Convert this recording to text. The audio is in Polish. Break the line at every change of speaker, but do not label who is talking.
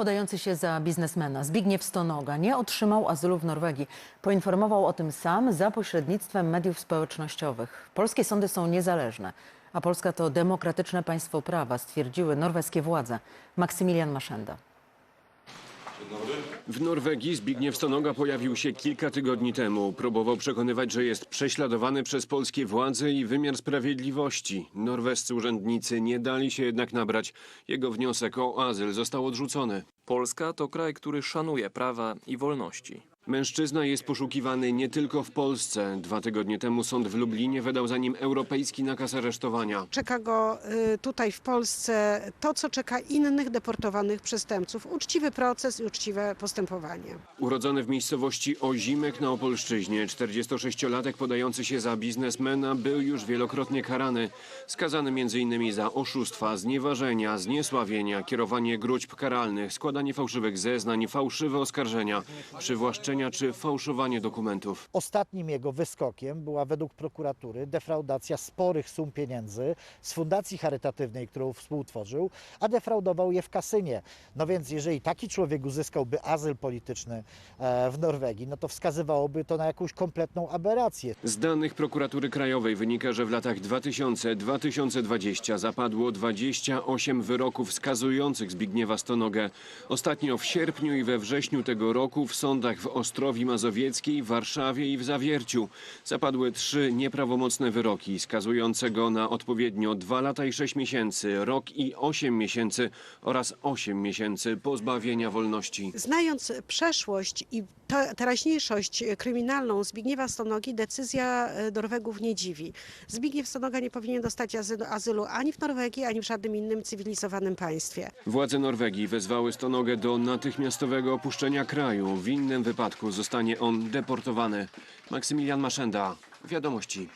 Podający się za biznesmena Zbigniew Stonoga nie otrzymał azylu w Norwegii. Poinformował o tym sam za pośrednictwem mediów społecznościowych. Polskie sądy są niezależne, a Polska to demokratyczne państwo prawa, stwierdziły norweskie władze. Maksymilian Maszenda.
W Norwegii Zbigniew Stonoga pojawił się kilka tygodni temu. Próbował przekonywać, że jest prześladowany przez polskie władze i wymiar sprawiedliwości. Norwescy urzędnicy nie dali się jednak nabrać. Jego wniosek o azyl został odrzucony.
Polska to kraj, który szanuje prawa i wolności.
Mężczyzna jest poszukiwany nie tylko w Polsce. Dwa tygodnie temu sąd w Lublinie wydał za nim europejski nakaz aresztowania.
Czeka go y, tutaj w Polsce to, co czeka innych deportowanych przestępców. Uczciwy proces i uczciwe postępowanie.
Urodzony w miejscowości Ozimek na Opolszczyźnie, 46-latek podający się za biznesmena był już wielokrotnie karany. Skazany m.in. za oszustwa, znieważenia, zniesławienia, kierowanie gruźb karalnych, składanie fałszywych zeznań, fałszywe oskarżenia, czy fałszowanie dokumentów.
Ostatnim jego wyskokiem była według prokuratury defraudacja sporych sum pieniędzy z fundacji charytatywnej, którą współtworzył, a defraudował je w kasynie. No więc jeżeli taki człowiek uzyskałby azyl polityczny e, w Norwegii, no to wskazywałoby to na jakąś kompletną aberrację.
Z danych prokuratury krajowej wynika, że w latach 2000-2020 zapadło 28 wyroków skazujących Zbigniewa Stonogę. Ostatnio w sierpniu i we wrześniu tego roku w sądach w Ostrowi Mazowieckiej, Warszawie i w Zawierciu zapadły trzy nieprawomocne wyroki skazujące go na odpowiednio 2 lata i 6 miesięcy, rok i 8 miesięcy oraz 8 miesięcy pozbawienia wolności.
Znając przeszłość i te- teraźniejszość kryminalną Zbigniewa Stonogi, decyzja y, Norwegów nie dziwi. Zbigniew Stonoga nie powinien dostać azylu, azylu ani w Norwegii, ani w żadnym innym cywilizowanym państwie.
Władze Norwegii wezwały Stonogę do natychmiastowego opuszczenia kraju. W innym wypadku zostanie on deportowany. Maksymilian Maszenda, Wiadomości.